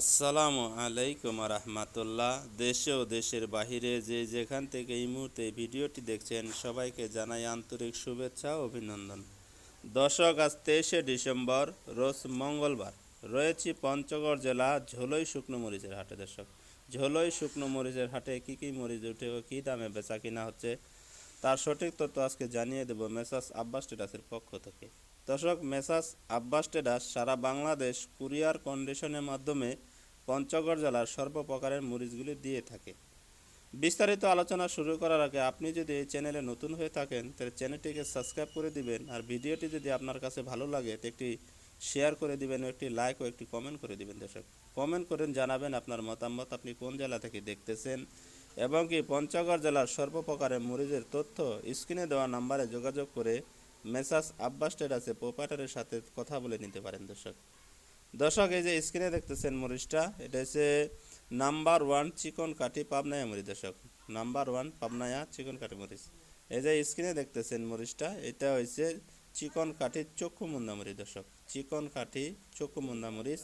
আসসালামু আলাইকুম রহমতুল্লাহ দেশে ও দেশের বাহিরে যে যেখান থেকে এই মুহূর্তে ভিডিওটি দেখছেন, সবাইকে জানাই আন্তরিক শুভেচ্ছা অভিনন্দন। দর্শক আজ তেইশে ডিসেম্বর, রোজ মঙ্গলবার। রয়েছি পঞ্চগড় জেলা ঝোলই শুকনো মরিচের হাটে, দর্শক। ঝোলই শুকনো মরিচের হাটে কী কী মরিচ উঠে ও কী দামে বেচা কিনা হচ্ছে, তার সঠিক তথ্য আজকে জানিয়ে দেব মেসাস আব্বাস স্টেটাসের পক্ষ থেকে। দর্শক মেসাস আব্বাস স্টেটাস সারা বাংলাদেশ কুরিয়ার কন্ডিশনের মাধ্যমে পঞ্চগড় জেলার সর্বপ্রকারের মরিচগুলি দিয়ে থাকে। বিস্তারিত আলোচনা শুরু করার আগে আপনি যদি এই চ্যানেলে নতুন হয়ে থাকেন, তাহলে চ্যানেলটিকে সাবস্ক্রাইব করে দিবেন আর ভিডিওটি যদি আপনার কাছে ভালো লাগে, তো একটি শেয়ার করে দিবেন একটি লাইক ও একটি কমেন্ট করে দিবেন দর্শক। কমেন্ট করেন জানাবেন আপনার মতামত, আপনি কোন জেলা থেকে দেখতেছেন এবং কি পঞ্চগড় জেলার সর্বপ্রকারের মরিচের তথ্য স্ক্রিনে দেওয়া নাম্বারে যোগাযোগ করে মেসাস আব্বাস আছে, প্রোপাইটারের সাথে কথা বলে নিতে পারেন, দর্শক। দর্শক, এই যে স্ক্রিনে দেখতেছেন মরিচটা, এটা হচ্ছে নাম্বার ওয়ান চিকন কাঠি পাবনায়া মরিচ, দর্শক। নাম্বার ওয়ান পাবনায়া চিকন কাঠি মরিচ। এই যে স্ক্রিনে দেখতেছেন মরিচটা, এটা হচ্ছে চিকন কাঠি চক্ষু মুন্দা মরিচ, দর্শক। চিকন কাঠি চক্ষু মুন্দা মরিচ।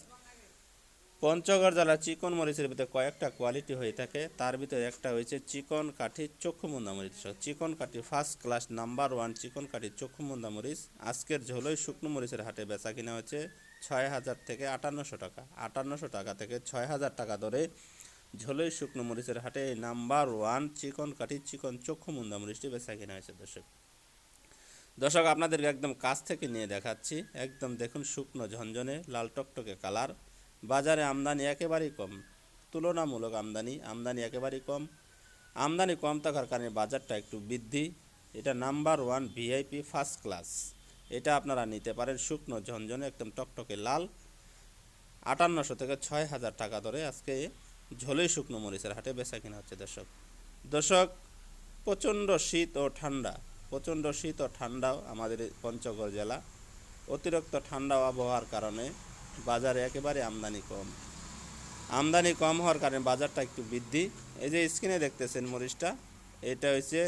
পঞ্চগড় জেলার চিকন মরিচের ভিতরে কয়েকটা কোয়ালিটি হয়ে থাকে। তার ভিতরে একটা হয়েছে চিকন কাঠি চক্ষুমুন্দা মরিচ। চিকন কাঠি ফার্স্ট ক্লাস নাম্বার ওয়ান চিকন কাঠি চক্ষুমুন্দা মরিচ। আজকের ঝোলই শুকনো মরিচের হাটে বেচা কিনা হচ্ছে ছয় হাজার থেকে আটান্নশো টাকা। আটান্নশো টাকা থেকে ছয় হাজার টাকা ধরে ঝোলই শুকনো মরিচের হাটে নাম্বার ওয়ান চিকন কাঠি চিকন চক্ষুমুন্দা মরিচটি বেচা কিনা হয়েছে দর্শক। দর্শক, আপনাদেরকে একদম কাছ থেকে নিয়ে দেখাচ্ছি। একদম দেখুন শুকনো ঝনঝনে, লাল টকটকে কালার। বাজারে আমদানি একেবারেই কম, তুলনামূলক আমদানি আমদানি একেবারেই কম। আমদানি কম থাকার কারণে বাজারটা একটু বৃদ্ধি। এটা number one VIP first class. এটা আপনারা নিতে পারেন শুকনো, ঝনঝনে, একদম টকটকে লাল। আটান্নশো থেকে ছয় হাজার টাকা ধরে আজকে ঝোলেই শুকনো মরিচের হাটে বেচা কিনা হচ্ছে দর্শক। দর্শক, প্রচণ্ড শীত ও ঠান্ডা, প্রচণ্ড শীত ও ঠান্ডাও আমাদের পঞ্চগড় জেলা। অতিরিক্ত ঠান্ডা আবহাওয়ার কারণে বাজারে একেবারে আমদানি কম। আমদানি কম হওয়ার কারণে বাজারটা একটু বৃদ্ধি। এই যে স্ক্রিনে দেখতেছেন মরিচটা, এটা হচ্ছে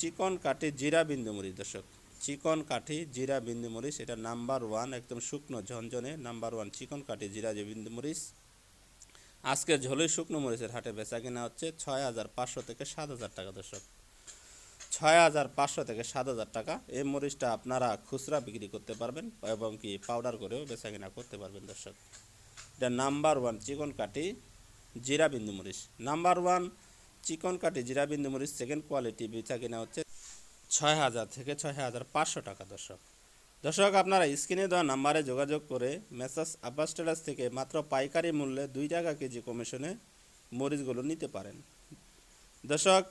চিকন কাঠি জিরা বিন্দু মরিচ, দর্শক। চিকন কাঠি জিরা বিন্দু মরিচ, এটা নাম্বার ওয়ান, একদম শুকনো ঝনঝনে নাম্বার ওয়ান চিকন কাঠি জিরা যে বিন্দু মরিচ। আজকে ঝোলই শুকনো মরিচের হাটে বেচা কিনা হচ্ছে ছয় হাজার পাঁচশো থেকে সাত হাজার টাকা, দর্শক। ছয় হাজার পাঁচশো থেকে সাত হাজার টাকা। এই মরিচটা আপনারা খুচরা বিক্রি করতে পারবেন এবং কি পাউডার করেও বেচা কিনা করতে পারবেন দর্শক। এটা নাম্বার ওয়ান চিকন কাঠি জিরা বিন্দু মরিচ। নাম্বার ওয়ান চিকন কাঠি জিরা বিন্দু মরিচ সেকেন্ড কোয়ালিটি বেচা কিনা হচ্ছে ছয় হাজার থেকে ছয় হাজার পাঁচশো টাকা দর্শক। দর্শক, আপনারা স্ক্রিনে দেওয়া নাম্বারে যোগাযোগ করে মেসাস আব্বাস টেলার্স থেকে মাত্র পাইকারি মূল্যে দুই টাকা কেজি কমিশনে মরিচগুলো নিতে পারেন। দর্শক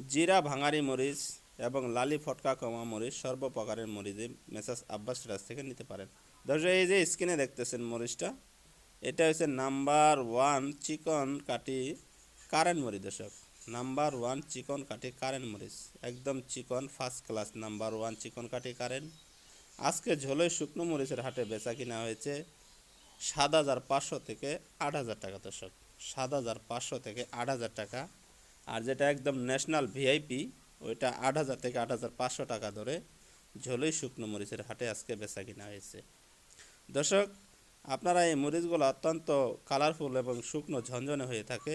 জিরা ভাঙারি মরিচ এবং লালি ফটকা কমা মরিচ সর্বপ্রকারের মরিচে মেসাস আব্বাস টেলার্স থেকে নিতে পারেন। দর্শক, এই যে স্ক্রিনে দেখতেছেন মরিচটা, এটা হচ্ছে নাম্বার ওয়ান চিকন কাটি কারেন্ট মরিচ দর্শক। নাম্বার ওয়ান চিকন কাটি কারেন্ট মরিচ, একদম চিকন ফার্স্ট ক্লাস নাম্বার ওয়ান চিকন কাটি কারেন্ট আজকে ঝোলের শুকনো মরিচের হাটে বেচা কিনা হয়েছে সাত হাজার পাঁচশো থেকে আট হাজার টাকা দর্শক। সাত হাজার পাঁচশো থেকে আট হাজার টাকা আর যেটা একদম ন্যাশনাল ভিআইপি ওইটা আট হাজার থেকে আট হাজার পাঁচশো টাকা ধরে ঝোলই শুকনো মরিচের হাটে আজকে বেচা কিনা হয়েছে। দর্শক, আপনারা এই মরিচগুলো অত্যন্ত কালারফুল এবং শুকনো ঝনঝনে হয়ে থাকে।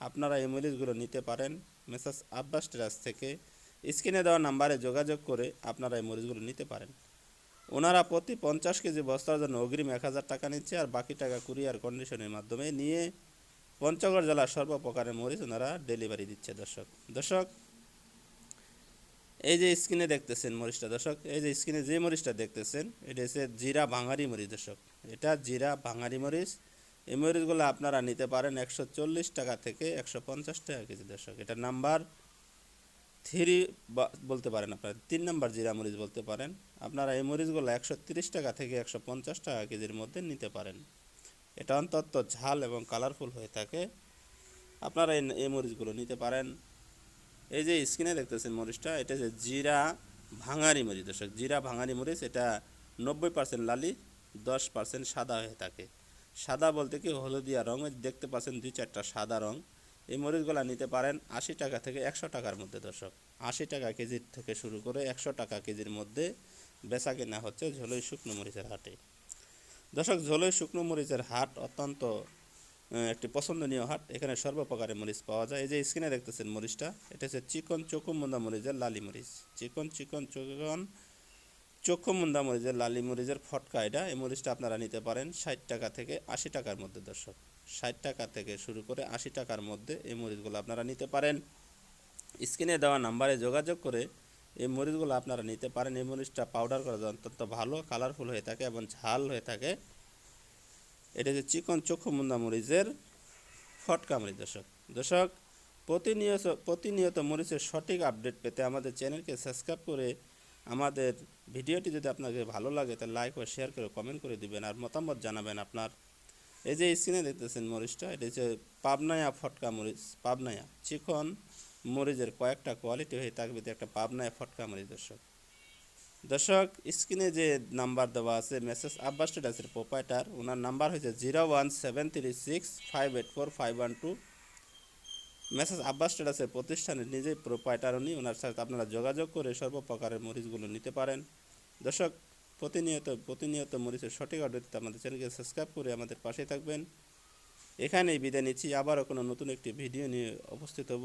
আপনারা এই মরিচগুলো নিতে পারেন মেসাস আব্বাস টেরাস থেকে। স্ক্রিনে দেওয়া নাম্বারে যোগাযোগ করে আপনারা এই মরিচগুলো নিতে পারেন। ওনারা প্রতি পঞ্চাশ কেজি বস্তার জন্য অগ্রিম এক হাজার টাকা নিচ্ছে আর বাকি টাকা কুরিয়ার কন্ডিশনের মাধ্যমে নিয়ে পঞ্চগড় জেলার সর্বপ্রকারের মরিচ ওনারা ডেলিভারি দিচ্ছে, দর্শক। দর্শক, এই যে স্ক্রিনে দেখতেছেন মরিচটা, দর্শক, এই যে স্ক্রিনে যে মরিচটা দেখতেছেন, এটা হচ্ছে জিরা ভাঙারি মরিচ, দর্শক। এটা জিরা ভাঙারি মরিচ। এই মরিচগুলো আপনারা নিতে পারেন একশো চল্লিশ টাকা থেকে একশো পঞ্চাশ টাকা কেজি, দর্শক। এটা নাম্বার থ্রি বলতে পারেন আপনারা, তিন নাম্বার জিরা মরিচ বলতে পারেন। আপনারা এই মরিচগুলো একশো টাকা থেকে একশো পঞ্চাশ টাকা কেজির মধ্যে নিতে পারেন। এটা অন্তত ঝাল এবং কালারফুল হয়ে থাকে। আপনারা এই এই মরিচগুলো নিতে পারেন। এই যে স্ক্রিনে দেখতেছেন মরিচটা, এটা যে জিরা ভাঙারি মরিচ দর্শক, জিরা ভাঙারি মরিচ, এটা নব্বই পার্সেন্ট লালি, দশ পার্সেন্ট সাদা হয়ে থাকে। সাদা বলতে কি, হলদিয়া রঙ দেখতে পাচ্ছেন দুই চারটা সাদা রঙ এই মরিচগুলো নিতে পারেন আশি টাকা থেকে একশো টাকার মধ্যে দর্শক। আশি টাকা কেজির থেকে শুরু করে একশো টাকা কেজির মধ্যে বেচা কেনা হচ্ছে ঝোলই শুকনো মরিচের হাটে। দর্শক, ঝোলের শুকনো মরিচের হাট অত্যন্ত একটি পছন্দনীয় হাট। এখানে সর্বপ্রকারের মরিচ পাওয়া যায়। এই যে স্ক্রিনে দেখতেছেন মরিচটা, এটা হচ্ছে চিকন চকুমুন্দা মরিচের লালি মরিচ। চিকন চিকন চিকন চক্ষুমুন্দা মরিচের লালি মরিচের ফটকা এটা। এই মরিচটা আপনারা নিতে পারেন ষাট টাকা থেকে আশি টাকার মধ্যে দর্শক। ষাট টাকা থেকে শুরু করে আশি টাকার মধ্যে এই মরিচগুলো আপনারা নিতে পারেন। স্ক্রিনে দেওয়া নাম্বারে যোগাযোগ করে এই মরিচগুলো আপনারা নিতে পারেন। এই মরিচটা পাউডার করা যায় অত্যন্ত ভালো কালারফুল হয়ে থাকে এবং ঝাল হয়ে থাকে। এটা হচ্ছে চিকন চক্ষু মুন্দা মরিচের ফটকা মরিচ, দর্শক। দর্শক, প্রতিনিয়ত প্রতিনিয়ত মরিচের সঠিক আপডেট পেতে আমাদের চ্যানেলকে সাবস্ক্রাইব করে আমাদের ভিডিওটি যদি আপনাকে ভালো লাগে, তাহলে লাইক ও শেয়ার করে কমেন্ট করে দিবেন আর মতামত জানাবেন আপনার। এই যে স্ক্রিনে দেখতেছেন মরিচটা, এটা হচ্ছে পাবনায়া ফটকা মরিচ, পাবনায়া। চিকন মরিচের কয়েকটা কোয়ালিটি হয়ে থাকবে একটা পাবনায় ফটকা মরিচ, দর্শক। দর্শক, স্ক্রিনে যে নাম্বার দেওয়া আছে, মেসেজ আব্বাস স্টেটাসের প্রোপাইটার, ওনার নাম্বার হয়েছে zero one seven three six five eight four five one two. Messrs Abbas স্টেটাসের প্রতিষ্ঠানের নিজেই প্রোপাইটার, উনি ওনার সাথে আপনারা যোগাযোগ করে সর্বপ্রকারের মরিচগুলো নিতে পারেন। দর্শক, প্রতিনিয়ত প্রতিনিয়ত মরিচের সঠিক অর্ডার দিতে আমাদের চ্যানেলকে সাবস্ক্রাইব করে আমাদের পাশে থাকবেন। এখানেই বিদায় নিচ্ছি, আবারও কোনো নতুন একটি ভিডিও নিয়ে উপস্থিত হব।